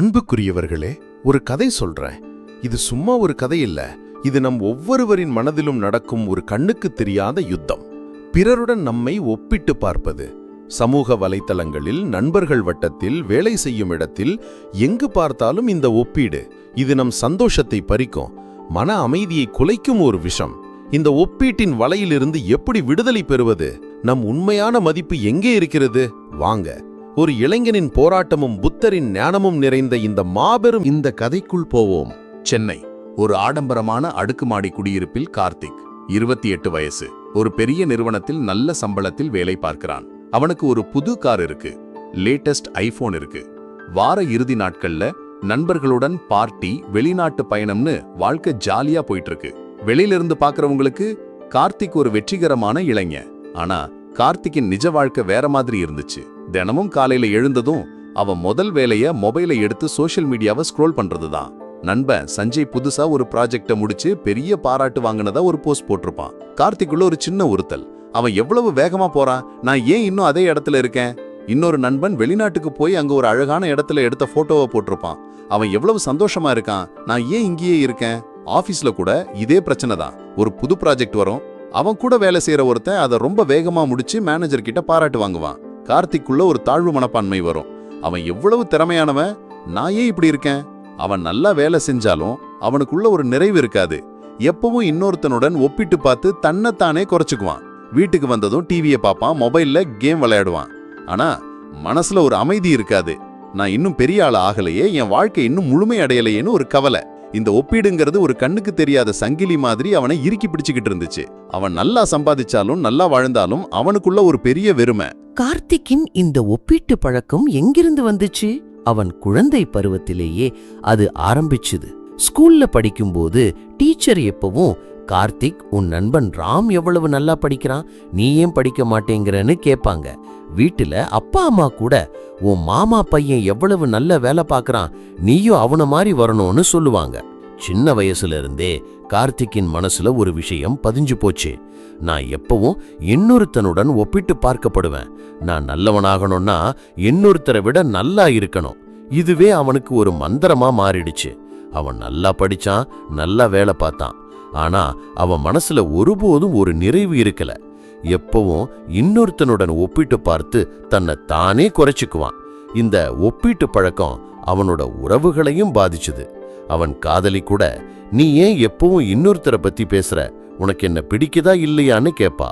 அன்புக்குரியவர்களே ஒரு கதை சொல்றேன். இது சும்மா ஒரு கதை இல்ல. இது நம் ஒவ்வொருவரின் மனதிலும் நடக்கும் ஒரு கண்ணுக்கு தெரியாத யுத்தம். பிறருடன் நம்மை ஒப்பிட்டு பார்ப்பது. சமூக வலைத்தளங்களில் நண்பர்கள் வட்டத்தில் வேலை செய்யும் இடத்தில் எங்கு பார்த்தாலும் இந்த ஒப்பீடு. இது நம் சந்தோஷத்தை பறிக்கும். மன அமைதியை குலைக்கும் ஒரு விஷம். இந்த ஒப்பீட்டின் வலையிலிருந்து எப்படி விடுதலை பெறுவது? நம் உண்மையான மதிப்பு எங்கே இருக்கிறது? வாங்க. ஒரு இளைஞனின் போராட்டமும் புத்தரின் ஞானமும் நிறைந்த இந்த மாபெரும் இந்த கதைக்குள் போவோம். சென்னை ஒரு ஆடம்பரமான அடுக்குமாடி குடியிருப்பில் கார்த்திக் இருபத்தி எட்டு வயசு ஒரு பெரிய நிறுவனத்தில் நல்ல சம்பளத்தில் வேலை பார்க்கிறான். அவனுக்கு ஒரு புது கார் இருக்கு லேட்டஸ்ட் ஐபோன் இருக்கு. வார இறுதி நாட்கள்ல நண்பர்களுடன் பார்ட்டி வெளிநாட்டு பயணம்னு வாழ்க்கை ஜாலியா போயிட்டு இருக்கு வெளியில இருந்து பாக்குறவங்களுக்கு கார்த்திக் ஒரு வெற்றிகரமான இளைஞன். ஆனா கார்த்திக்கின் நிஜ வாழ்க்கை வேற மாதிரி இருந்துச்சு. தினமும் காலையில எழுந்ததும் அவன் முதல் வேலைய மொபைலை எடுத்து சோஷியல் மீடியாவை ஸ்க்ரோல் பண்றதுதான். நண்பன் சஞ்சய் புதுசா ஒரு ப்ராஜெக்ட முடிச்சு பெரிய பாராட்டு வாங்கினதா ஒரு போஸ்ட் போட்டிருப்பான். கார்த்திக்குள்ள ஒரு சின்ன உறுத்தல். அவன் எவ்வளவு வேகமா போறான்? நான் ஏன் இன்னும் அதே இடத்துல இருக்கேன்? இன்னொரு நண்பன் வெளிநாட்டுக்கு போய் அங்க ஒரு அழகான இடத்துல எடுத்த போட்டோவை போட்டிருப்பான். அவன் எவ்வளவு சந்தோஷமா இருக்கான்? நான் ஏன் இங்கேயே இருக்கேன்? ஆஃபீஸ்ல கூட இதே பிரச்சனை தான். ஒரு புது ப்ராஜெக்ட் வரும். அவன் கூட வேலை செய்யற ஒருத்தன் அதை ரொம்ப வேகமா முடிச்சு மேனேஜர் கிட்ட பாராட்டு வாங்குவான். கார்த்திக்குள்ள ஒரு தாழ்வு மனப்பான்மை வரும். அவன் எவ்வளவு திறமையானவன்? நான் ஏன் இப்படி இருக்கேன்? அவன் நல்லா வேலை செஞ்சாலும் அவனுக்குள்ள ஒரு நிறைவு இருக்காது. எப்பவும் இன்னொருத்தனுடன் ஒப்பிட்டு பார்த்து தன்னைத்தானே குறைச்சுக்குவான். வீட்டுக்கு வந்ததும் டிவியை பார்ப்பான் மொபைல்ல கேம் விளையாடுவான். ஆனா மனசுல ஒரு அமைதி இருக்காது. நான் இன்னும் பெரிய ஆள் ஆகலையே என் வாழ்க்கை இன்னும் முழுமை அடையலையேன்னு ஒரு கவலை. இந்த ஒப்பீடுங்கிறது ஒரு கண்ணுக்கு தெரியாத சங்கிலி மாதிரி அவனை இறுக்கி பிடிச்சுக்கிட்டு இருந்துச்சு. அவன் நல்லா சம்பாதிச்சாலும் நல்லா வாழ்ந்தாலும் அவனுக்குள்ள ஒரு பெரிய வெறுமை. கார்த்திக்கின் இந்த ஒப்பீட்டு பழக்கம் எங்கிருந்து வந்துச்சு? அவன் குழந்தை பருவத்திலேயே அது ஆரம்பிச்சுது. ஸ்கூல்ல படிக்கும்போது டீச்சர் எப்பவும் கார்த்திக் உன் நண்பன் ராம் எவ்வளவு நல்லா படிக்கிறான்? நீ ஏன் படிக்க மாட்டேங்கிறன்னு கேட்பாங்க. வீட்டுல அப்பா அம்மா கூட உன் மாமா பையன் எவ்வளவு நல்ல வேலை பார்க்கறான் நீயும் அவன மாதிரி வரணும்னு சொல்லுவாங்க. சின்ன வயசுல இருந்தே கார்த்திக்கின் மனசுல ஒரு விஷயம் பதிஞ்சு போச்சு. நான் எப்பவும் இன்னொருத்தனுடன் ஒப்பிட்டு பார்க்கப்படுவேன். நான் நல்லவனாகணும்னா இன்னொருத்தரை விட நல்லா இருக்கணும். இதுவே அவனுக்கு ஒரு மந்திரமா மாறிடுச்சு. அவன் நல்லா படிச்சான் நல்லா வேலை பார்த்தான். ஆனா அவன் மனசுல ஒருபோதும் ஒரு நிறைவு இருக்கல. எப்பவும் இன்னொருத்தனுடன் ஒப்பிட்டு பார்த்து தன்னை தானே குறைச்சிக்குவான். இந்த ஒப்பீட்டு பழக்கம் அவனோட உறவுகளையும் பாதிச்சுது. அவன் காதலி கூட நீ ஏன் எப்பவும் இன்னொருத்தரை பத்தி பேசுற? உனக்கு என்ன பிடிக்குதா இல்லையான்னு கேப்பா.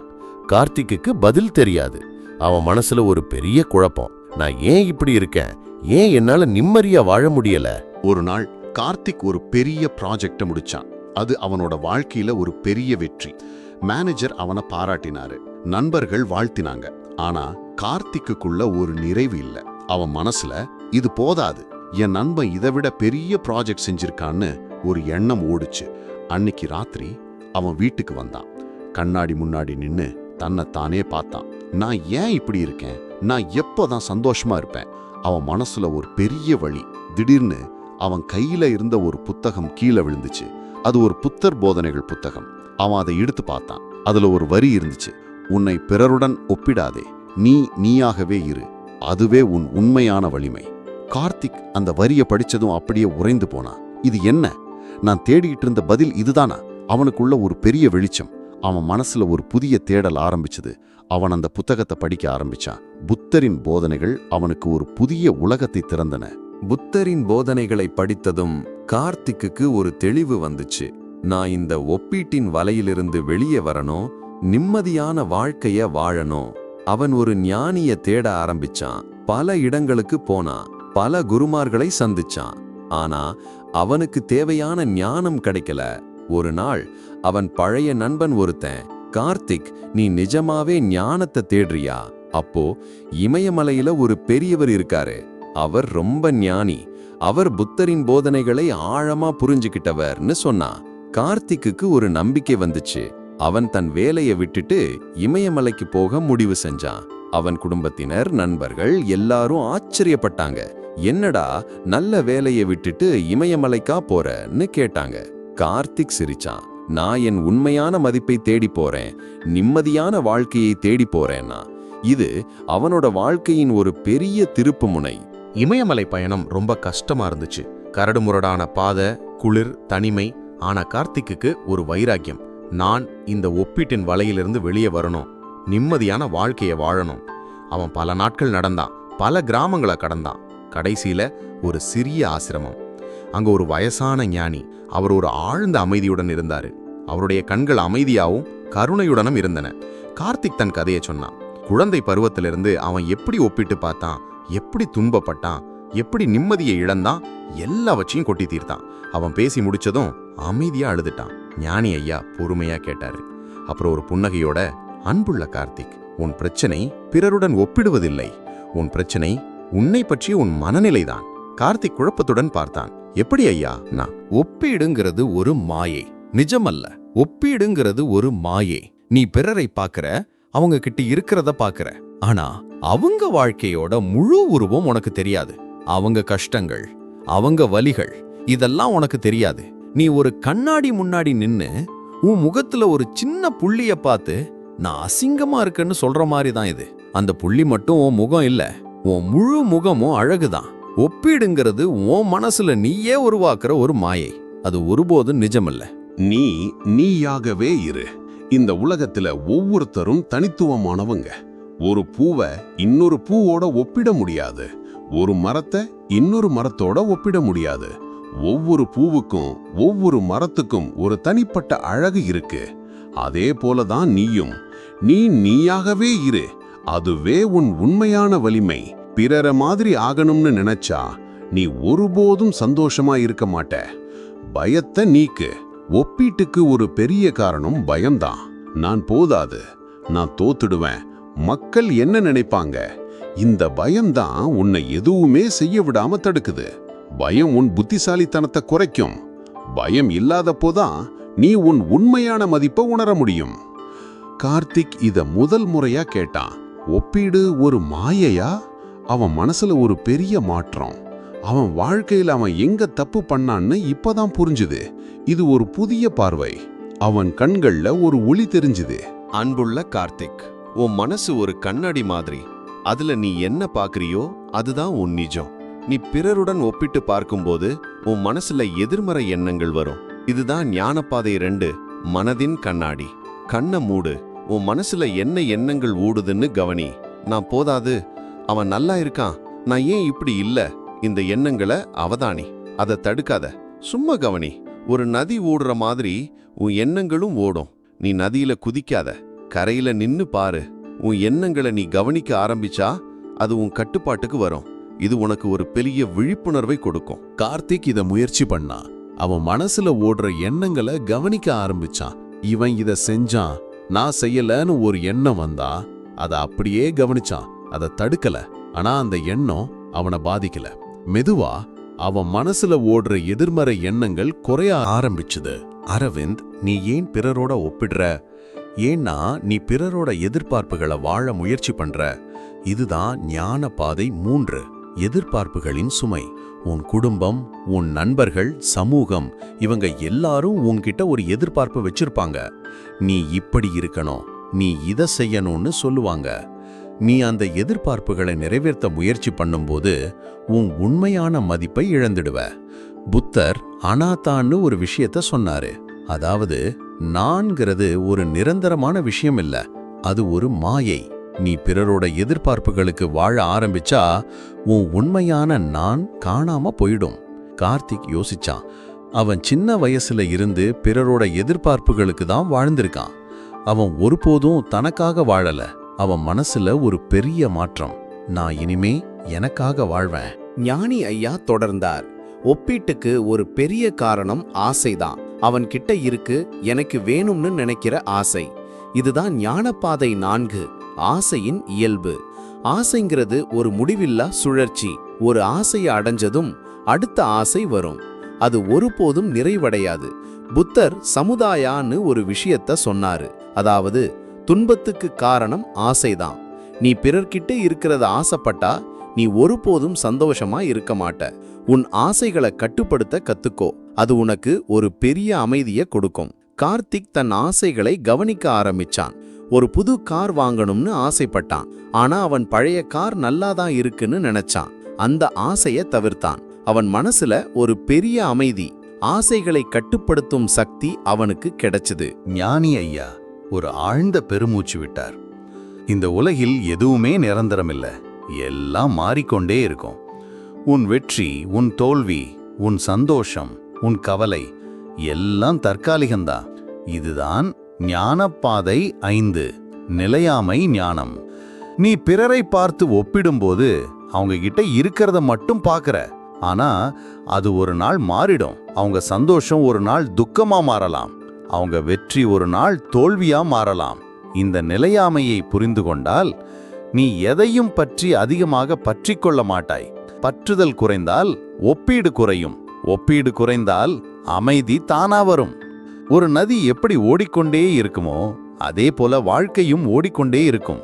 கார்த்திக்குக்கு பதில் தெரியாது. அவன் மனசுல ஒரு பெரிய குழப்பம். நான் ஏன் இப்படி இருக்கேன்? ஏன் என்னால நிம்மதியா வாழ முடியல? ஒரு நாள் கார்த்திக் ஒரு பெரிய ப்ராஜெக்ட முடிச்சான். அது அவனோட வாழ்க்கையில ஒரு பெரிய வெற்றி. மேனேஜர் அவனை பாராட்டினாரு. நண்பர்கள் வாழ்த்தினாங்க. ஆனா கார்த்திக்குள்ள ஒரு நிறைவு இல்ல. அவன் மனசுல இது போதாது. என் நண்பன் இதை விட பெரிய ப்ராஜெக்ட் செஞ்சிருக்கான்னு ஒரு எண்ணம் ஓடுச்சு. அன்னைக்கு ராத்திரி அவன் வீட்டுக்கு வந்தான். கண்ணாடி முன்னாடி நின்னு தன்னை தானே பார்த்தான். நான் ஏன் இப்படி இருக்கேன்? நான் எப்போதான் சந்தோஷமா இருப்பேன்? அவன் மனசுல ஒரு பெரிய வழி திடீர்னு அவன் கையில இருந்த ஒரு புத்தகம் கீழே விழுந்துச்சு. அது ஒரு புத்தர் போதனைகள் புத்தகம். அவன் அதை எடுத்து பார்த்தான். அதுல ஒரு வரி இருந்துச்சு. உன்னை பிறருடன் ஒப்பிடாதே. நீ நீயாகவே இரு. அதுவே உன் உண்மையான வலிமை. கார்த்திக் அந்த வரியை படிச்சதும் அப்படியே உறைந்து போனான். இது என்ன? நான் தேடிட்டு இருந்த பதில் இதுதானா? அவனுக்குள்ள ஒரு பெரிய வெளிச்சம். அவன் மனசுல ஒரு புதிய தேடல் ஆரம்பிச்சது. அவன் அந்த புத்தகத்தை படிக்க ஆரம்பிச்சான். புத்தரின் போதனைகள் அவனுக்கு ஒரு புதிய உலகத்தை திறந்தன. புத்தரின் போதனைகளை படித்ததும் கார்த்திக்கு ஒரு தெளிவு வந்துச்சு. நான் இந்த ஒப்பீட்டின் வலையிலிருந்து வெளியே வரணும் நிம்மதியான வாழ்க்கைய வாழணும் அவன் ஒரு ஞானிய தேட ஆரம்பிச்சான். பல இடங்களுக்கு போனான் பல குருமார்களை சந்திச்சான். ஆனா அவனுக்கு தேவையான ஞானம் கிடைக்கல. ஒரு நாள் அவன் பழைய நண்பன் ஒருத்தன் கார்த்திக் நீ நிஜமாவே ஞானத்தை தேடுறியா? அப்போ இமயமலையில ஒரு பெரியவர் இருக்காரு. அவர் ரொம்ப ஞானி. அவர் புத்தரின் போதனைகளை ஆழமா புரிஞ்சுக்கிட்டவர்னு சொன்னான். கார்த்திக்குக்கு ஒரு நம்பிக்கை வந்துச்சு. அவன் தன் வேலையை விட்டுட்டு இமயமலைக்கு போக முடிவு செஞ்சான். அவன் குடும்பத்தினர் நண்பர்கள் எல்லாரும் ஆச்சரியப்பட்டாங்க. என்னடா நல்ல வேலையை விட்டுட்டு இமயமலைக்கா போறன்னு கேட்டாங்க. கார்த்திக் சிரிச்சான். நான் என் உண்மையான மதிப்பை தேடி போறேன். நிம்மதியான வாழ்க்கையை தேடி போறேன்னா. இது அவனோட வாழ்க்கையின் ஒரு பெரிய திருப்பு முனை. இமயமலை பயணம் ரொம்ப கஷ்டமா இருந்துச்சு. கரடுமுரடான பாதை குளிர் தனிமை ஆனா கார்த்திக்குக்கு ஒரு வைராக்கியம். நான் இந்த ஒப்பீட்டின் வலையிலிருந்து வெளியே வரணும். நிம்மதியான வாழ்க்கையை வாழணும். அவன் பல நாட்கள் நடந்தான். பல கிராமங்களை கடந்தான். கடைசியில ஒரு சிறிய ஆசிரமம். அங்க ஒரு வயசான ஞானி. அவர் ஒரு ஆழ்ந்த அமைதியுடன் இருந்தாரு. அவருடைய கண்கள் அமைதியாவும் கருணையுடனும் இருந்தன. கார்த்திக் தன் கதையை சொன்னான். குழந்தை பருவத்திலிருந்து அவன் எப்படி ஒப்பிட்டு பார்த்தான்? எப்படி துன்பப்பட்டான்? எப்படி நிம்மதியை இழந்தான்? எல்லாவற்றையும் கொட்டி தீர்த்தான். அவன் பேசி முடிச்சதும் அமைதியா அழுதுட்டான். ஞானி ஐயா பொறுமையா கேட்டாரு. அப்புறம் ஒரு புன்னகையோட அன்புள்ள கார்த்திக் உன் பிரச்சனை பிறருடன் ஒப்பிடுவதில்லை. உன் பிரச்சனை உன்னை பற்றிய உன் மனநிலைதான். கார்த்திக் குழப்பத்துடன் பார்த்தான். எப்படி ஐயா? நான் ஒப்பீடுங்கிறது ஒரு மாயை. நிஜமல்ல ஒப்பீடுங்கிறது ஒரு மாயை. நீ பிறரை பார்க்கற அவங்க கிட்ட இருக்கிறத பார்க்கற. ஆனா அவங்க வாழ்க்கையோட முழு உருவம் உனக்கு தெரியாது. அவங்க கஷ்டங்கள் அவங்க வலிகள் இதெல்லாம் உனக்கு தெரியாது. நீ ஒரு கண்ணாடி முன்னாடி நின்னு உன் முகத்துல ஒரு சின்ன புள்ளிய பார்த்து நான் அசிங்கமா இருக்கேன்னு சொல்ற மாதிரி தான் இது. அந்த புள்ளி மட்டும் உன் முகம் இல்ல உன் முழு முகமும் அழகுதான். ஒப்பீடுங்கிறது உன் மனசுல நீயே உருவாக்குற ஒரு மாயை. அது ஒருபோதும் நிஜமல்ல. நீ நீயாகவே இரு. இந்த உலகத்துல ஒவ்வொருத்தரும் தனித்துவமானவங்க. ஒரு பூவை இன்னொரு பூவோட ஒப்பிட முடியாது. ஒரு மரத்தை இன்னொரு மரத்தோட ஒப்பிட முடியாது. ஒவ்வொரு பூவுக்கும் ஒவ்வொரு மரத்துக்கும் ஒரு தனிப்பட்ட அழகு இருக்கு. அதே போலதான் நீயும். நீ நீயாகவே இரு. அதுவே உன் உண்மையான வலிமை. பிறர மாதிரி ஆகணும்னு நினைச்சா நீ ஒருபோதும் சந்தோஷமா இருக்க மாட்ட. பயத்தை நீக்கு. ஒப்பீட்டுக்கு ஒரு பெரிய காரணம் பயம்தான். நான் போதாது. நான் தோத்துடுவேன். மக்கள் என்ன நினைப்பாங்க? இந்த பயம்தான் உன்னை எதுவுமே செய்ய விடாம தடுக்குது. பயம் உன் புத்திசாலித்தனத்தை குறைக்கும். பயம் இல்லாதப்போதான் நீ உன் உண்மையான மதிப்பை உணர முடியும். கார்த்திக் இத முதல் முறையா கேட்டான். ஒப்பீடு ஒரு மாயையா? அவன் மனசுல ஒரு பெரிய மாற்றம். அவன் வாழ்க்கையில் அவன் எங்க தப்பு பண்ணான்னு இப்பதான் புரிஞ்சுது. இது ஒரு புதிய பார்வை. அவன் கண்கள்ல ஒரு ஒளி தெரிஞ்சுது. அன்புள்ள கார்த்திக் உன் மனசு ஒரு கண்ணாடி மாதிரி. அதுல நீ என்ன பாக்குறியோ அதுதான் உன் நிஜம். நீ பிறருடன் ஒப்பிட்டு பார்க்கும்போது உன் மனசுல எதிர்மறை எண்ணங்கள் வரும். இதுதான் ஞானப்பாதை ரெண்டு மனதின் கண்ணாடி. கண்ணை மூடு. உன் மனசுல என்ன எண்ணங்கள் ஓடுதுன்னு கவனி. நான் போதாது. அவன் நல்லா இருக்கான். நான் ஏன் இப்படி இல்ல? இந்த எண்ணங்களை அவதானி. அதை தடுக்காத. சும்மா கவனி. ஒரு நதி ஓடுற மாதிரி உன் எண்ணங்களும் ஓடும். நீ நதியில குதிக்காத. கரையில நின்னு பாரு. உன் எண்ணங்களை நீ கவனிக்க ஆரம்பிச்சா அது உன் கட்டுப்பாட்டுக்கு வரும். இது உனக்கு ஒரு பெரிய விழிப்புணர்வை கொடுக்கும். கார்த்திக் இத முயற்சி பண்ணா. அவன் மனசுல ஓடுற எண்ணங்களை கவனிக்க ஆரம்பிச்சான். இவன் இத செஞ்சான். நான் செய்யலன்னு ஒரு எண்ணம் வந்தா அத அப்படியே கவனிச்சான். அதை தடுக்கல. ஆனா அந்த எண்ணம் அவனை பாதிக்கல. மெதுவா அவன் மனசுல ஓடுற எதிர்மறை எண்ணங்கள் குறைய ஆரம்பிச்சுது. அரவிந்த் நீ ஏன் பிறரோட ஒப்பிடுற? ஏன்னா நீ பிறரோட எதிர்பார்ப்புகளை வாழ முயற்சி பண்ற. இதுதான் ஞான பாதை மூன்று. எதிர்பார்ப்புகளின் சுமை உன் குடும்பம் உன் நண்பர்கள் சமூகம் இவங்க எல்லாரும் உன்கிட்ட ஒரு எதிர்பார்ப்பு வச்சிருப்பாங்க. நீ இப்படி இருக்கணும் நீ இத செய்யணும்னு சொல்லுவாங்க. நீ அந்த எதிர்பார்ப்புகளை நிறைவேற்ற முயற்சி பண்ணும்போது உன் உண்மையான மதிப்பை இழந்துடுவ. புத்தர் அனாத்தான்னு ஒரு விஷயத்த சொன்னாரு. அதாவது நான்கிறது ஒரு நிரந்தரமான விஷயம் இல்ல அது ஒரு மாயை. நீ பிறரோட எதிர்பார்ப்புகளுக்கு வாழ ஆரம்பிச்சா உன் உண்மையான நான் காணாம போயிடும். கார்த்திக் யோசிச்சான். அவன் சின்ன வயசுல இருந்து பிறரோட எதிர்பார்ப்புகளுக்கு தான் வாழ்ந்திருக்கான். அவன் ஒருபோதும் தனக்காக வாழல. அவன் மனசுல ஒரு பெரிய மாற்றம். நான் இனிமே எனக்காக வாழ்வேன். ஞானி ஐயா தொடர்ந்தார். ஒப்பீட்டுக்கு ஒரு பெரிய காரணம் ஆசைதான். அவன் கிட்ட இருக்கு எனக்கு வேணும்னு நினைக்கிற ஆசை. இதுதான் ஞானப்பாதை நான்கு. ஆசையின் இயல்பு. ஆசைங்கிறது ஒரு முடிவில்லா சுழற்சி. ஒரு ஆசையை அடைஞ்சதும் அடுத்த ஆசை வரும். அது ஒருபோதும் நிறைவடையாது. புத்தர் சமுதாயான்னு ஒரு விஷயத்த சொன்னாரு. அதாவது துன்பத்துக்கு காரணம் ஆசைதான். நீ பிறர்கிட்ட இருக்கிறத ஆசைப்பட்டா நீ ஒருபோதும் சந்தோஷமா இருக்க மாட்ட. உன் ஆசைகளை கட்டுப்படுத்த கத்துக்கோ. அது உனக்கு ஒரு பெரிய அமைதியை கொடுக்கும். கார்த்திக் தன் ஆசைகளை கவனிக்க ஆரம்பிச்சான். ஒரு புது கார் வாங்கணும்னு ஆசைப்பட்டான். ஆனா அவன் பழைய கார் நல்லாதான் இருக்குன்னு நினைச்சான். அந்த ஆசைய தவிர்த்தான். அவன் மனசுல ஒரு பெரிய அமைதி ஆசைகளை கட்டுப்படுத்தும் சக்தி அவனுக்கு கிடைச்சது. ஞானி ஐயா ஒரு ஆழ்ந்த பெருமூச்சு விட்டார். இந்த உலகில் எதுவுமே நிரந்தரமில்ல. எல்லாம் மாறிக்கொண்டே இருக்கும். உன் வெற்றி உன் தோல்வி உன் சந்தோஷம் உன் கவலை எல்லாம் தற்காலிகம்தான். இதுதான் ஞானப்பாதை ஐந்து நிலையாமை ஞானம். நீ பிறரை பார்த்து ஒப்பிடும்போது அவங்க கிட்ட இருக்கிறத மட்டும் பார்க்கற. ஆனா அது ஒரு நாள் மாறிடும். அவங்க சந்தோஷம் ஒரு நாள் துக்கமா மாறலாம். அவங்க வெற்றி ஒரு நாள் தோல்வியா மாறலாம். இந்த நிலையாமையை புரிந்து கொண்டால் நீ எதையும் பற்றி அதிகமாக பற்றி கொள்ள மாட்டாய். பற்றுதல் குறைந்தால் ஒப்பீடு குறையும். ஒப்பீடு குறைந்தால் அமைதி தானா வரும். ஒரு நதி எப்படி ஓடிக்கொண்டே இருக்குமோ அதே போல வாழ்க்கையும் ஓடிக்கொண்டே இருக்கும்.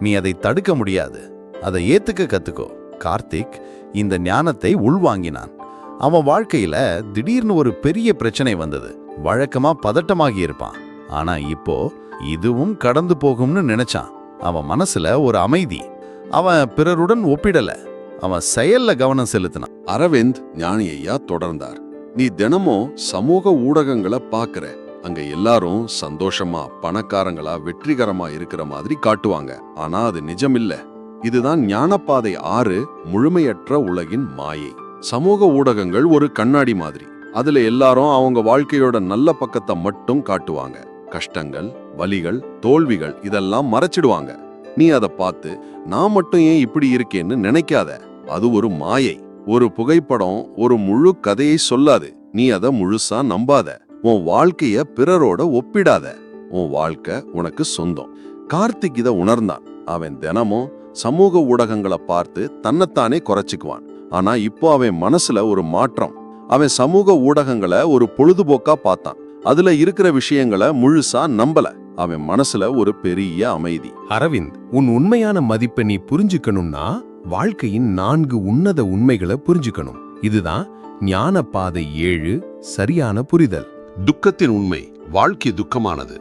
நீ அதை தடுக்க முடியாது. அதை ஏத்துக்க கத்துக்கோ. கார்த்திக் இந்த ஞானத்தை உள்வாங்கினான். அவன் வாழ்க்கையில திடீர்னு ஒரு பெரிய பிரச்சனை வந்தது. வழக்கமா பதட்டமாகி இருப்பான். ஆனா இப்போ இதுவும் கடந்து போகும்னு நினைச்சான். அவன் மனசுல ஒரு அமைதி. அவன் பிறருடன் ஒப்பிடல. அவன் செயல்ல கவனம் செலுத்தினான். அரவிந்த் ஞானி ஐயா தொடர்ந்தார். நீ தினமும் சமூக ஊடகங்களை பாக்குற. அங்க எல்லாரும் சந்தோஷமா பணக்காரங்களா வெற்றிகரமா இருக்கிற மாதிரி காட்டுவாங்க. ஆனா அது நிஜமில்ல. இதுதான் ஞானப்பாதை ஆறு முழுமையற்ற உலகின் மாயை. சமூக ஊடகங்கள் ஒரு கண்ணாடி மாதிரி. அதுல எல்லாரும் அவங்க வாழ்க்கையோட நல்ல பக்கத்தை மட்டும் காட்டுவாங்க. கஷ்டங்கள் வலிகள் தோல்விகள் இதெல்லாம் மறைச்சிடுவாங்க. நீ அதை பார்த்து நான் மட்டும் ஏன் இப்படி இருக்கேன்னு நினைக்காத. அது ஒரு மாயை. ஒரு புகைப்படம் ஒரு முழு கதையை சொல்லாது. நீ அதை முழுசா நம்பாத. உன் வாழ்க்கைய பிறரோட ஒப்பிடாத. உன் வாழ்க்கை உனக்கு சொந்தம். கார்த்திக் இதை உணர்ந்தான். அவன் தினமும் சமூக ஊடகங்களை பார்த்து தன்னைத்தானே குறைச்சிக்குவான். ஆனா இப்போ அவன் மனசுல ஒரு மாற்றம். அவன் சமூக ஊடகங்களை ஒரு பொழுதுபோக்கா பார்த்தான். அதுல இருக்கிற விஷயங்களை முழுசா நம்பல. அவன் மனசுல ஒரு பெரிய அமைதி. அரவிந்த் உன் உண்மையான மதிப்பை நீ புரிஞ்சுக்கணும்னா வாழ்க்கையின் நான்கு உன்னத உண்மைகளை புரிஞ்சுக்கணும். இதுதான் ஞான பாதை ஏழு சரியான புரிதல். துக்கத்தின் உண்மை வாழ்க்கை துக்கமானது.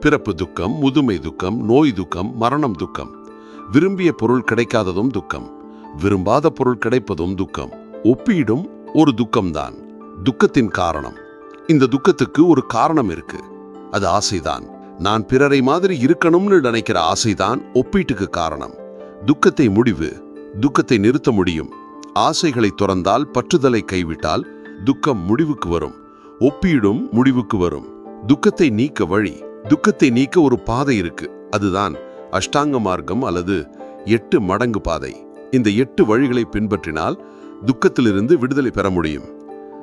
பிறப்பு துக்கம் முதுமை துக்கம் நோய் துக்கம் மரணம் துக்கம். விரும்பிய பொருள் கிடைக்காததும் துக்கம். விரும்பாத பொருள் கிடைப்பதும் துக்கம். ஒப்பீடும் ஒரு துக்கம்தான். துக்கத்தின் காரணம். இந்த துக்கத்துக்கு ஒரு காரணம் இருக்கு. அது ஆசைதான். நான் பிறரை மாதிரி இருக்கணும்னு நினைக்கிற ஆசைதான் ஒப்பீட்டுக்கு காரணம். துக்கத்தை முடிவு துக்கத்தை நிறுத்த முடியும். ஆசைகளை துறந்தால் பற்றுதலை கைவிட்டால் துக்கம் முடிவுக்கு வரும். ஒப்பீடும் முடிவுக்கு வரும். துக்கத்தை நீக்க வழி. துக்கத்தை நீக்க ஒரு பாதை இருக்கு. அதுதான் அஷ்டாங்க மார்க்கம் அல்லது எட்டு மடங்கு பாதை. இந்த எட்டு வழிகளை பின்பற்றினால் துக்கத்திலிருந்து விடுதலை பெற முடியும்.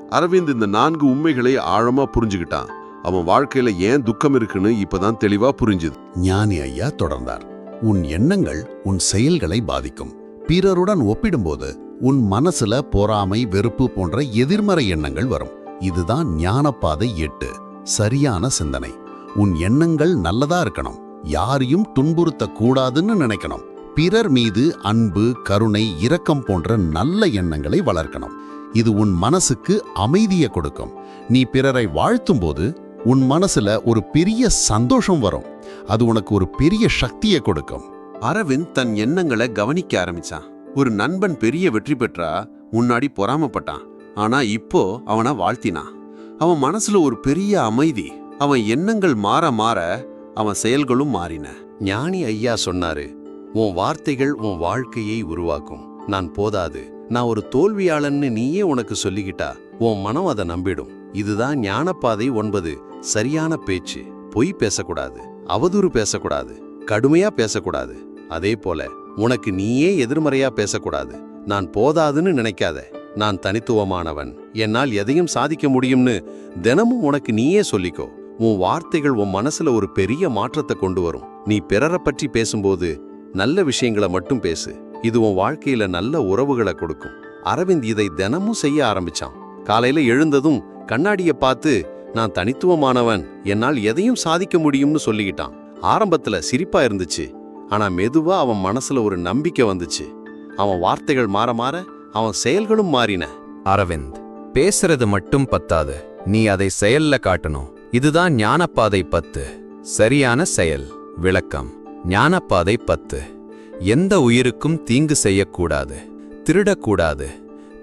அரவிந்த் இந்த நான்கு உண்மைகளை ஆழமா புரிஞ்சுக்கிட்டான் அவன் வாழ்க்கையில ஏன் துக்கம் இருக்குன்னு இப்பதான் தெளிவா புரிஞ்சுது. ஞானி ஐயா தொடர்ந்தார். உன் எண்ணங்கள் உன் செயல்களை பாதிக்கும். பிறருடன் ஒப்பிடும்போது உன் மனசுல பொறாமை வெறுப்பு போன்ற எதிர்மறை எண்ணங்கள் வரும். இதுதான் ஞானப்பாதை எட்டு சரியான சிந்தனை. உன் எண்ணங்கள் நல்லதா இருக்கணும். யாரையும் துன்புறுத்த கூடாதுன்னு நினைக்கணும். பிறர் மீது அன்பு கருணை இரக்கம் போன்ற நல்ல எண்ணங்களை வளர்க்கணும். இது உன் மனசுக்கு அமைதியை கொடுக்கும். நீ பிறரை வாழ்த்தும் போது உன் மனசுல ஒரு பெரிய சந்தோஷம் வரும். அது உனக்கு ஒரு பெரிய சக்தியை கொடுக்கும். அரவிந்த் தன் எண்ணங்களை கவனிக்க ஆரம்பிச்சான். ஒரு நண்பன் பெரிய வெற்றி பெற்றா முன்னாடி பொறாமப்பட்டான். ஆனா இப்போ அவனை வாழ்த்தினான். அவன் மனசுல ஒரு பெரிய அமைதி அவன் எண்ணங்கள் மாற மாற அவன் செயல்களும் மாறின. ஞானி ஐயா சொன்னாரு உன் வார்த்தைகள் உன் வாழ்க்கையை உருவாக்கும். நான் போதாது. நான் ஒரு தோல்வியாளன்னு நீயே உனக்கு சொல்லிக்கிட்டா உன் மனம் அதை நம்பிடும். இதுதான் ஞானப்பாதை ஒன்பது. சரியான பேச்சு. பொய் பேசக்கூடாது. அவதூறு பேசக்கூடாது. கடுமையா பேசக்கூடாது. அதே போல உனக்கு நீயே எதிர்மறையா பேசக்கூடாது. நான் போதாதுன்னு நினைக்காத. நான் தனித்துவமானவன். என்னால் எதையும் சாதிக்க முடியும்னு தினமும் உனக்கு நீயே சொல்லிக்கோ. உன் வார்த்தைகள் உன் மனசுல ஒரு பெரிய மாற்றத்தை கொண்டு வரும். நீ பிறரை பற்றி பேசும்போது நல்ல விஷயங்களை மட்டும் பேசு. இது உன் வாழ்க்கையில நல்ல உறவுகளை கொடுக்கும். அரவிந்த் இதை தினமும் செய்ய ஆரம்பிச்சான். காலையில எழுந்ததும் கண்ணாடிய பார்த்து நான் தனித்துவமானவன். என்னால் எதையும் சாதிக்க முடியும்னு சொல்லிக்கிட்டான். ஆரம்பத்துல சிரிப்பா இருந்துச்சு. ஆனா மெதுவா அவன் மனசுல ஒரு நம்பிக்கை வந்துச்சு. அவன் வார்த்தைகள் மாற மாற அவன் செயல்களும் மாறின. அரவிந்த் பேசுறது மட்டும் பத்தாது. நீ அதை செயல்ல காட்டணும். இதுதான் ஞானப்பாதை பத்து. சரியான செயல். விளக்கம். ஞானப்பாதை பத்து. எந்த உயிருக்கும் தீங்கு செய்யக்கூடாது. திருடக்கூடாது.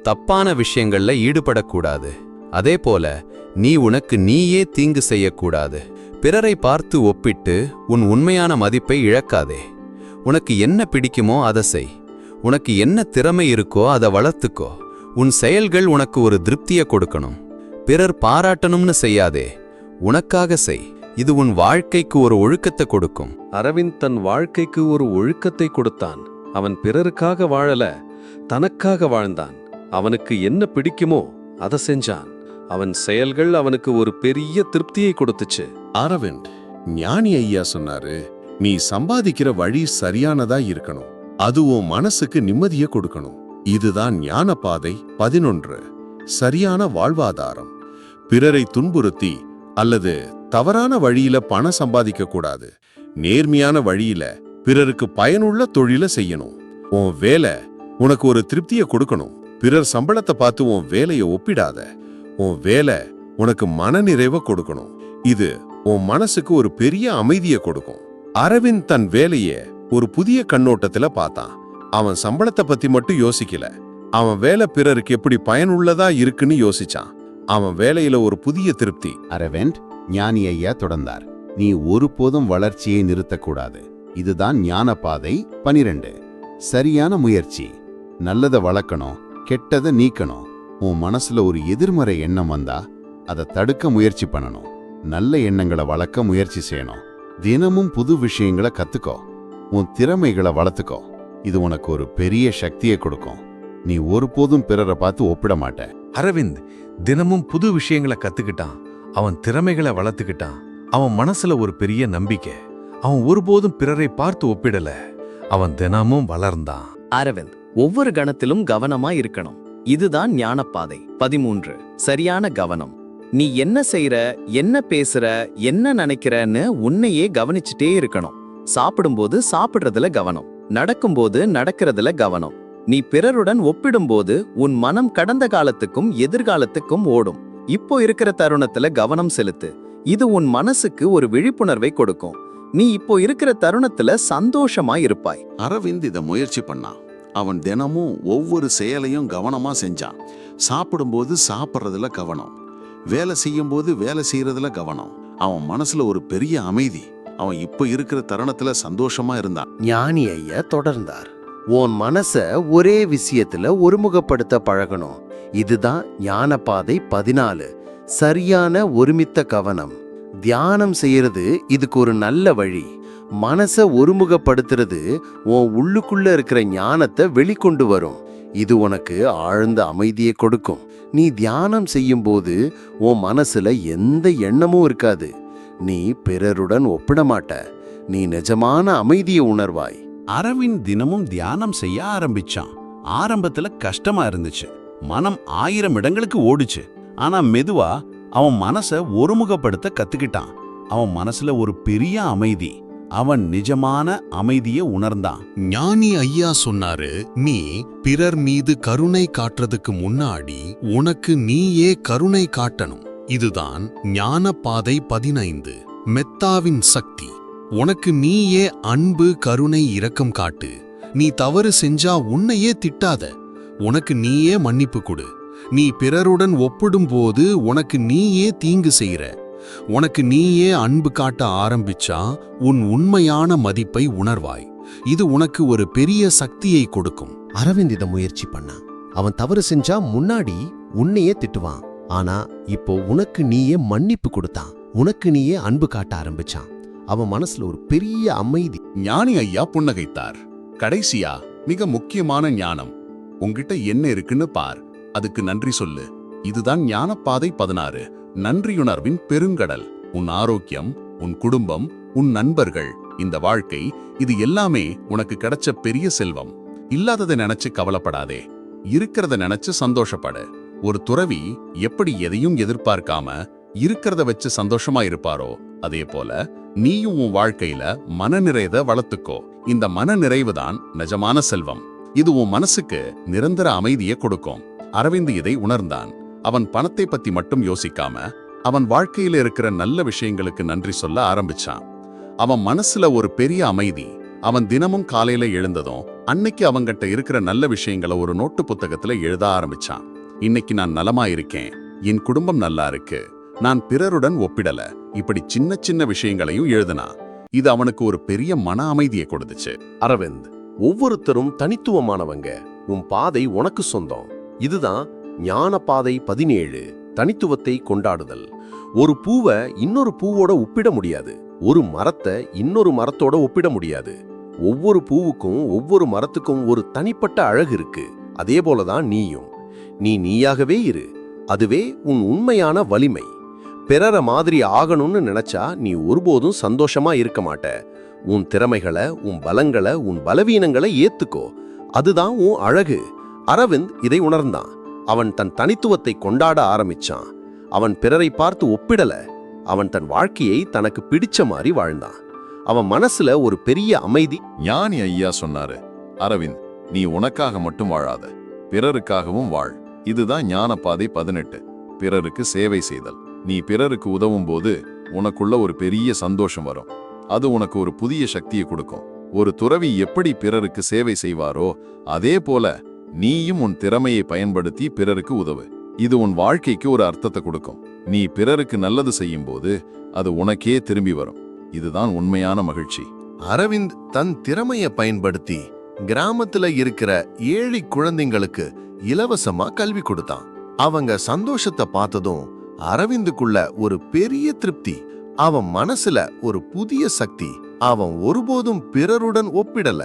தப்பான விஷயங்கள்ல ஈடுபடக்கூடாது. அதே போல நீ உனக்கு நீயே தீங்கு செய்யக்கூடாது. பிறரை பார்த்து ஒப்பிட்டு உன் உண்மையான மதிப்பை இழக்காதே. உனக்கு என்ன பிடிக்குமோ அதை செய். உனக்கு என்ன திறமை இருக்கோ அதை வளர்த்துக்கோ. உன் செயல்கள் உனக்கு ஒரு திருப்தியை கொடுக்கணும். பிறர் பாராட்டணும்னு செய்யாதே. உனக்காக செய். இது உன் வாழ்க்கைக்கு ஒரு ஒழுக்கத்தை கொடுக்கும். அரவிந்த் தன் வாழ்க்கைக்கு ஒரு ஒழுக்கத்தை கொடுத்தான். அவன் பிறருக்காக வாழல தனக்காக வாழ்ந்தான். அவனுக்கு என்ன பிடிக்குமோ அதை செஞ்சான். அவன் செயல்கள் அவனுக்கு ஒரு பெரிய திருப்தியை கொடுத்துச்சு. அரவிந்த் ஞானி ஐயா சொன்னாரு நீ சம்பாதிக்கிற வழி சரியானதா இருக்கணும். அது உன் மனசுக்கு நிம்மதியை கொடுக்கணும். இதுதான் ஞான பாதை பதினொன்று. சரியான வாழ்வாதாரம். பிறரை துன்புறுத்தி அல்லது தவறான வழியில பணம் சம்பாதிக்க கூடாது. நேர்மையான வழியில பிறருக்கு பயனுள்ள தொழில செய்யணும். உன் வேலை உனக்கு ஒரு திருப்தியை கொடுக்கணும். பிறர் சம்பளத்தை பார்த்து உன் வேலையை ஒப்பிடாத. உன் வேலை உனக்கு மனநிறைவை கொடுக்கணும். இது உன் மனசுக்கு ஒரு பெரிய அமைதியை கொடுக்கும். அரவிந்த் தன் வேலைய ஒரு புதிய கண்ணோட்டத்துல பார்த்தான். அவன் சம்பளத்தை பத்தி மட்டும் யோசிக்கல. அவன் வேலை பிறருக்கு எப்படி பயனுள்ளதா இருக்குன்னு யோசிச்சான். அவன் வேலையில ஒரு புதிய திருப்தி. அரவிந்த் ஞானி ஐயா தொடர்ந்தார். நீ ஒருபோதும் வளர்ச்சியை நிறுத்தக்கூடாது. இதுதான் ஞான பாதை பனிரெண்டு. சரியான முயற்சி. நல்லதை வளர்க்கணும். கெட்டதை நீக்கணும். உன் மனசுல ஒரு எதிர்மறை எண்ணம் வந்தா அதை தடுக்க முயற்சி பண்ணணும். நல்ல எண்ணங்களை வளர்க்க முயற்சி செய்யணும். தினமும் புது விஷயங்களை கத்துக்கோ. உன் திறமைகளை வளர்த்துக்கோ. இது உனக்கு ஒரு பெரிய சக்தியை கொடுக்கும். நீ ஒருபோதும் பிறரை பார்த்து ஒப்பிட மாட்ட. அரவிந்த் தினமும் புது விஷயங்களை கத்துக்கிட்டான். அவன் திறமைகளை வளர்த்துக்கிட்டான். அவன் மனசுல ஒரு பெரிய நம்பிக்கை. அவன் ஒருபோதும் பிறரை பார்த்து ஒப்பிடல. அவன் தினமும் வளர்ந்தான். அரவிந்த் ஒவ்வொரு கணத்திலும் கவனமா இருக்கணும். இதுதான் ஞானப்பாதை. பதிமூன்று சரியான கவனம். நீ என்ன செய்யற என்ன பேசுற என்ன நினைக்கிறன்னு உன்னையே கவனிச்சுட்டே இருக்கணும். சாப்பிடும்போது சாப்பிடுறதுல கவனம். நடக்கும்போது நடக்கிறதுல கவனம். நீ பிறருடன் ஒப்பிடும்போது உன் மனம் கடந்த காலத்துக்கும் எதிர்காலத்துக்கும் ஓடும். இப்போ இருக்கிற தருணத்துல கவனம் செலுத்து. இது உன் மனசுக்கு ஒரு விழிப்புணர்வை கொடுக்கும். நீ இப்போ இருக்கிற தருணத்துல சந்தோஷமா இருப்பாய். அரவிந்த் இதை முயற்சி பண்ணான் அவன் தினமும் ஒவ்வொரு செயலையும் கவனமா செஞ்சான். சாப்பிடும்போது சாப்பிட்றதுல கவனம். வேலை செய்யும்போது வேலை செய்யறதுல கவனம். அவன் மனசுல ஒரு பெரிய அமைதி. அவன் இப்ப இருக்கிற தருணத்துல சந்தோஷமா இருந்தான். ஞானி ஐயா தொடர்ந்தார். உன் மனச ஒரே விஷயத்துல ஒருமுகப்படுத்த பழகணும். இதுதான் ஞானப்பாதை பதினாலு. சரியான ஒருமித்த கவனம். தியானம் செய்யறது இதுக்கு ஒரு நல்ல வழி. மனசை ஒருமுகப்படுத்துறது உன் உள்ளுக்குள்ள இருக்கிற ஞானத்தை வெளிக்கொண்டு வரும். இது உனக்கு ஆழ்ந்த அமைதியை கொடுக்கும். நீ தியானம் செய்யும்போது உன் மனசுல எந்த எண்ணமும் இருக்காது. நீ பிறருடன் ஒப்பிட மாட்ட நீ நிஜமான அமைதியை உணர்வாய். அரவிந்த் தினமும் தியானம் செய்ய ஆரம்பிச்சான். ஆரம்பத்துல கஷ்டமா இருந்துச்சு. மனம் ஆயிரம் இடங்களுக்கு ஓடுச்சு. ஆனா மெதுவா அவன் மனச ஒருமுகப்படுத்த கத்துக்கிட்டான். அவன் மனசுல ஒரு பெரிய அமைதி. அவன் நிஜமான அமைதியை உணர்ந்தான். ஞானி ஐயா சொன்னாரு நீ பிறர் மீது கருணை காட்டுறதுக்கு முன்னாடி உனக்கு நீயே கருணை காட்டணும். இதுதான் ஞான பாதை பதினைந்து. மெத்தாவின் சக்தி. உனக்கு நீயே அன்பு கருணை இரக்கம் காட்டு. நீ தவறு செஞ்சா உன்னையே திட்டாத. உனக்கு நீயே மன்னிப்பு கொடு. நீ பிறருடன் ஒப்பிடும்போது உனக்கு நீயே தீங்கு செய்யற உனக்கு நீயே அன்பு காட்ட ஆரம்பிச்சா உன் உண்மையான மதிப்பை உணர்வாய். இது உனக்கு ஒரு பெரிய சக்தியை கொடுக்கும். அரவிந்த் இதை முயற்சி பண்ணான் அவன் தவறு செஞ்சா முன்னாடி உன்னையே திட்டுவான். ஆனா இப்போ உனக்கு நீயே மன்னிப்பு கொடுத்தான். உனக்கு நீயே அன்பு காட்ட ஆரம்பிச்சான். அவன் மனசுல ஒரு பெரிய அமைதி. ஞானி ஐயா புன்னகைத்தார். கடைசியா மிக முக்கியமான ஞானம். உன்கிட்ட என்ன இருக்குன்னு பார். அதுக்கு நன்றி சொல்லு. இதுதான் ஞானப்பாதை பதினாறு. நன்றியுணர்வின் பெருங்கடல். உன் ஆரோக்கியம் உன் குடும்பம் உன் நண்பர்கள் இந்த வாழ்க்கை இது எல்லாமே உனக்கு கிடைச்ச பெரிய செல்வம். இல்லாததை நினைச்சு கவலைப்படாதே. இருக்கிறத நினைச்சு சந்தோஷப்படு. ஒரு துறவி எப்படி எதையும் எதிர்பார்க்காம இருக்கிறத வச்சு சந்தோஷமா இருப்பாரோ அதே போல நீயும் உன் வாழ்க்கையில மனநிறைத வளர்த்துக்கோ. இந்த மன நிறைவுதான் நிஜமான செல்வம். இது உன் மனசுக்கு நிரந்தர அமைதியை கொடுக்கும். அரவிந்த் இதை உணர்ந்தான். அவன் பணத்தை பத்தி மட்டும் யோசிக்காம அவன் வாழ்க்கையில இருக்கிற நல்ல விஷயங்களுக்கு நன்றி சொல்ல ஆரம்பிச்சான். அவன் மனசுல ஒரு பெரிய அமைதி அவன் தினமும் காலையில எழுந்ததும் அன்னைக்கு அவங்கிட்ட இருக்கிற நல்ல விஷயங்களை ஒரு நோட்டு புத்தகத்துல எழுத ஆரம்பிச்சான். இன்னைக்கு நான் நலமா இருக்கேன் என் குடும்பம் நல்லா இருக்கு நான் பிறருடன் ஒப்பிடல இப்படி சின்ன சின்ன விஷயங்களையும் எழுதினா இது அவனுக்கு ஒரு பெரிய மன அமைதியை கொடுத்துச்சு. அரவிந்த் ஒவ்வொருத்தரும் தனித்துவமானவங்க உன் பாதை உனக்கு சொந்தம். இதுதான் ஞான பாதை பதினேழு தனித்துவத்தை கொண்டாடுதல். ஒரு பூவை இன்னொரு பூவோட ஒப்பிட முடியாது. ஒரு மரத்தை இன்னொரு மரத்தோட ஒப்பிட முடியாது. ஒவ்வொரு பூவுக்கும் ஒவ்வொரு மரத்துக்கும் ஒரு தனிப்பட்ட அழகு இருக்கு. அதே போலதான் நீயும். நீ நீயாகவே இரு. அதுவே உன் உண்மையான வலிமை. பிறர மாதிரி ஆகணும்னு நினைச்சா நீ ஒருபோதும் சந்தோஷமா இருக்க மாட்ட. உன் திறமைகளை உன் பலங்களை உன் பலவீனங்களை ஏத்துக்கோ. அதுதான் உன் அழகு. அரவிந்த் இதை உணர்ந்தான். அவன் தன் தனித்துவத்தை கொண்டாட ஆரம்பிச்சான். அவன் பிறரை பார்த்து ஒப்பிடல. அவன் தன் வாழ்க்கையை தனக்கு பிடிச்ச மாதிரி வாழ்ந்தான். அவன் மனசுல ஒரு பெரிய அமைதி. ஞானி ஐயா சொன்னாரு அரவிந்த் நீ உனக்காக மட்டும் வாழாத. பிறருக்காகவும் வாழ். இதுதான் ஞானப்பாதை பதினெட்டு. பிறருக்கு சேவை செய்தல். நீ பிறருக்கு உதவும் போது உனக்குள்ள ஒரு பெரிய சந்தோஷம் வரும். அது உனக்கு ஒரு புதிய சக்தியை கொடுக்கும். ஒரு துறவி எப்படி பிறருக்கு சேவை செய்வாரோ அதே போல நீயும் உன் திறமையை பயன்படுத்தி பிறருக்கு உதவு. இது உன் வாழ்க்கைக்கு ஒரு அர்த்தத்தை கொடுக்கும். நீ பிறருக்கு நல்லது செய்யும் போது அது உனக்கே திரும்பி வரும். இதுதான் உண்மையான மகிழ்ச்சி. அரவிந்த் தன் திறமையை பயன்படுத்தி கிராமத்துல இருக்கிற ஏழை குழந்தைங்களுக்கு இலவசமா கல்வி கொடுத்தான். அவங்க சந்தோஷத்தை பார்த்ததும் அரவிந்துக்குள்ள ஒரு பெரிய திருப்தி. அவன் மனசுல ஒரு புதிய சக்தி. அவன் ஒருபோதும் பிறருடன் ஒப்பிடல.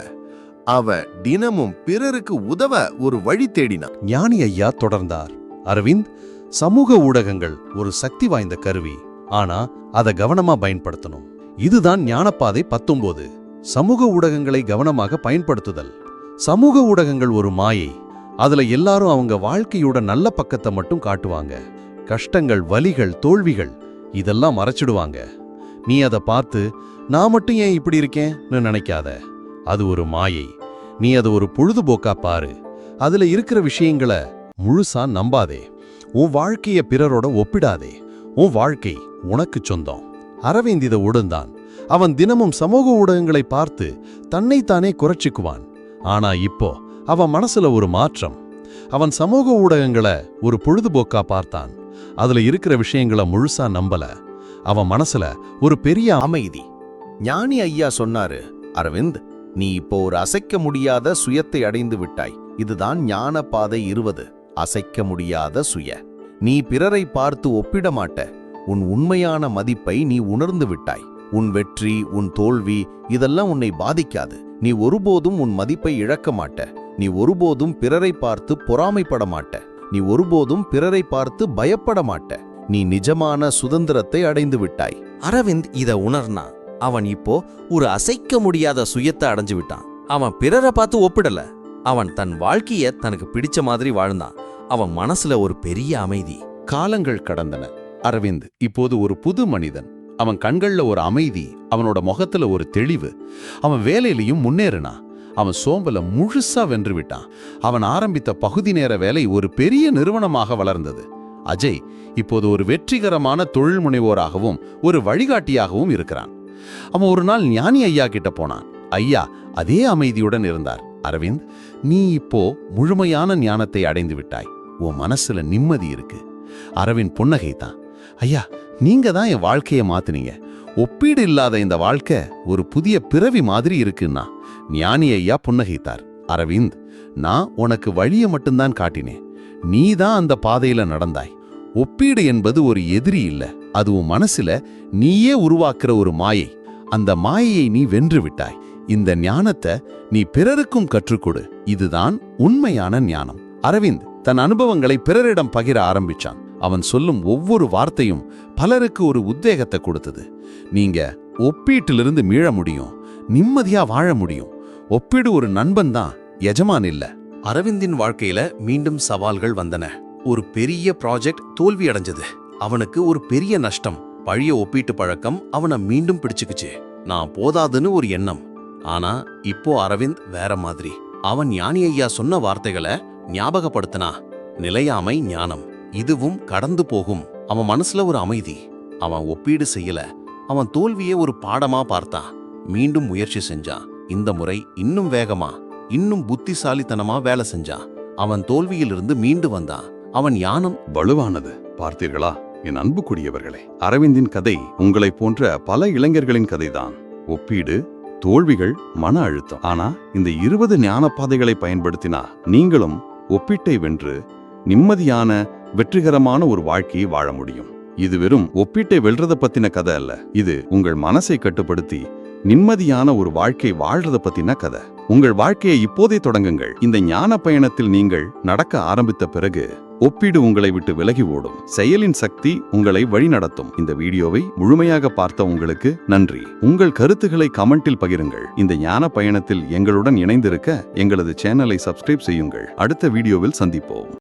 அவ தினமும் பிறருக்கு உதவ ஒரு வழி தேடினான் ஞானி ஐயா தொடர்ந்தார். அரவிந்த் சமூக ஊடகங்கள் ஒரு சக்தி வாய்ந்த கருவி. ஆனா அதை கவனமா பயன்படுத்தணும். இதுதான் ஞானப்பாதை பத்தொன்பது சமூக ஊடகங்களை கவனமாக பயன்படுத்துதல். சமூக ஊடகங்கள் ஒரு மாயை. அதுல எல்லாரும் அவங்க வாழ்க்கையோட நல்ல பக்கத்தை மட்டும் காட்டுவாங்க. கஷ்டங்கள் வலிகள் தோல்விகள் இதெல்லாம் மறைச்சிடுவாங்க. நீ அதை பார்த்து நான் மட்டும் ஏன் இப்படி இருக்கேன்னு நினைக்காத. அது ஒரு மாயை. நீ அது ஒரு பொழுதுபோக்கா பாரு. அதுல இருக்கிற விஷயங்களை முழுசா நம்பாதே. உன் வாழ்க்கைய பிறரோட ஒப்பிடாதே. உன் வாழ்க்கை உனக்கு சொந்தம். அரவிந்த் இதை உடன்தான் அவன் தினமும் சமூக ஊடகங்களை பார்த்து தன்னைத்தானே குறைச்சிக்குவான். ஆனா இப்போ அவன் மனசுல ஒரு மாற்றம். அவன் சமூக ஊடகங்களை ஒரு பொழுதுபோக்கா பார்த்தான். அதுல இருக்கிற விஷயங்களை முழுசா நம்பல. அவன் மனசுல ஒரு பெரிய அமைதி. ஞானி ஐயா சொன்னாரு அரவிந்த் நீ இப்போ ஒரு அசைக்க முடியாத சுயத்தை அடைந்து விட்டாய். இதுதான் ஞான பாதை இருவது அசைக்க முடியாத சுய. நீ பிறரை பார்த்து ஒப்பிட மாட்ட. உன் உண்மையான மதிப்பை நீ உணர்ந்து விட்டாய். உன் வெற்றி உன் தோல்வி இதெல்லாம் உன்னை பாதிக்காது. நீ ஒருபோதும் உன் மதிப்பை இழக்க மாட்ட. நீ ஒருபோதும் பிறரை பார்த்து பொறாமைப்பட மாட்ட. நீ ஒருபோதும் பிறரை பார்த்து பயப்பட மாட்ட. நீ நிஜமான சுதந்திரத்தை அடைந்து விட்டாய். அரவிந்த் இத உணர்னான் அவன் இப்போ ஒரு அசைக்க முடியாத சுயத்தை அடைஞ்சு விட்டான். அவன் பிறரை பார்த்து ஒப்பிடல. அவன் தன் வாழ்க்கைய தனக்கு பிடிச்ச மாதிரி வாழ்ந்தான். அவன் மனசுல ஒரு பெரிய அமைதி. காலங்கள் கடந்தன. அரவிந்த் இப்போது ஒரு புது மனிதன். அவன் கண்கள்ல ஒரு அமைதி அவனோட முகத்துல ஒரு தெளிவு. அவன் வேலையிலையும் முன்னேறினான் அவன் சோம்பல முழுசா வென்று விட்டான். அவன் ஆரம்பித்த பகுதி நேர வேலை ஒரு பெரிய நிறுவனமாக வளர்ந்தது. அஜய் இப்போது ஒரு வெற்றிகரமான தொழில் முனைவோராகவும் ஒரு வழிகாட்டியாகவும் இருக்கிறான். அவன் ஒரு நாள் ஞானி ஐயா கிட்ட போனான். ஐயா அதே அமைதியுடன் இருந்தார். அரவிந்த் நீ இப்போ முழுமையான ஞானத்தை அடைந்து விட்டாய். உன் மனசுல நிம்மதி இருக்கு. அரவிந்த் புன்னகைத்தான். ஐயா நீங்க தான் என் வாழ்க்கையை மாத்துனீங்க. ஒப்பீடு இல்லாத இந்த வாழ்க்கை ஒரு புதிய பிறவி மாதிரி இருக்குன்னா ஞானி ஐயா புன்னகைத்தார். அரவிந்த் நான் உனக்கு வழியை மட்டும்தான் காட்டினேன். நீ தான் அந்த பாதையில நடந்தாய். ஒப்பீடு என்பது ஒரு எதிரி இல்ல. அது உன் மனசுல நீயே உருவாக்குற ஒரு மாயை. அந்த மாயையை நீ வென்று விட்டாய். இந்த ஞானத்தை நீ பிறருக்கும் கற்றுக்கொடு. இதுதான் உண்மையான ஞானம். அரவிந்த் தன் அனுபவங்களை பிறரிடம் பகிர ஆரம்பிச்சான். அவன் சொல்லும் ஒவ்வொரு வார்த்தையும் பலருக்கு ஒரு உத்வேகத்தை கொடுத்தது. நீங்க ஒப்பீட்டிலிருந்து மீழ முடியும். நிம்மதியா வாழ முடியும். ஒப்பீடு ஒரு நண்பன் தான் எஜமான் இல்ல. அரவிந்தின் வாழ்க்கையில மீண்டும் சவால்கள் வந்தன. ஒரு பெரிய ப்ராஜெக்ட் தோல்வி அடைஞ்சது. அவனுக்கு ஒரு பெரிய நஷ்டம். பழைய ஒப்பீட்டு பழக்கம் அவனை மீண்டும் பிடிச்சுக்குச்சு. நான் போதாதுன்னு ஒரு எண்ணம். ஆனா இப்போ அரவிந்த் வேற மாதிரி. அவன் ஞானி ஐயா சொன்ன வார்த்தைகளை ஞாபகப்படுத்தினா நிலையாமை ஞானம். இதுவும் கடந்து போகும். அவன் மனசுல ஒரு அமைதி. அவன் ஒப்பீடு செய்யல. அவன் தோல்வியை ஒரு பாடமா பார்த்தான் மீண்டும் முயற்சி செஞ்சான் இந்த முறை இன்னும் வேகமா இன்னும் புத்திசாலித்தனமா வேலை செஞ்சான் அவன் தோல்வியிலிருந்து மீண்டு வந்தான். அவன் யானம் வலுவானது. பார்த்தீர்களா? என் அன்புக்குரியவர்களே அரவிந்தின் கதை உங்களைப் போன்ற பல இளைஞர்களின் கதைதான். ஒப்பீடு தோல்விகள் மன அழுத்தம். ஆனா இந்த இருபது ஞானப்பாதைகளை பயன்படுத்தினா நீங்களும் ஒப்பீட்டை வென்று நிம்மதியான வெற்றிகரமான ஒரு வாழ்க்கையை வாழ முடியும். இது வெறும் ஒப்பீட்டை வெல்றத பத்தின கதை அல்ல. இது உங்கள் மனசை கட்டுப்படுத்தி நிம்மதியான ஒரு வாழ்க்கை வாழ்றத பத்தின கதை. உங்கள் வாழ்க்கையை இப்போதே தொடங்குங்கள். இந்த ஞான பயணத்தில் நீங்கள் நடக்க ஆரம்பித்த பிறகு ஒப்பீடு உங்களை விட்டு விலகி ஓடும். செயலின் சக்தி உங்களை வழிநடத்தும். இந்த வீடியோவை முழுமையாக பார்த்த உங்களுக்கு நன்றி. உங்கள் கருத்துக்களை கமெண்டில் பகிருங்கள். இந்த ஞான பயணத்தில் எங்களுடன் இணைந்திருக்க எங்களது சேனலை சப்ஸ்கிரைப் செய்யுங்கள். அடுத்த வீடியோவில் சந்திப்போம்.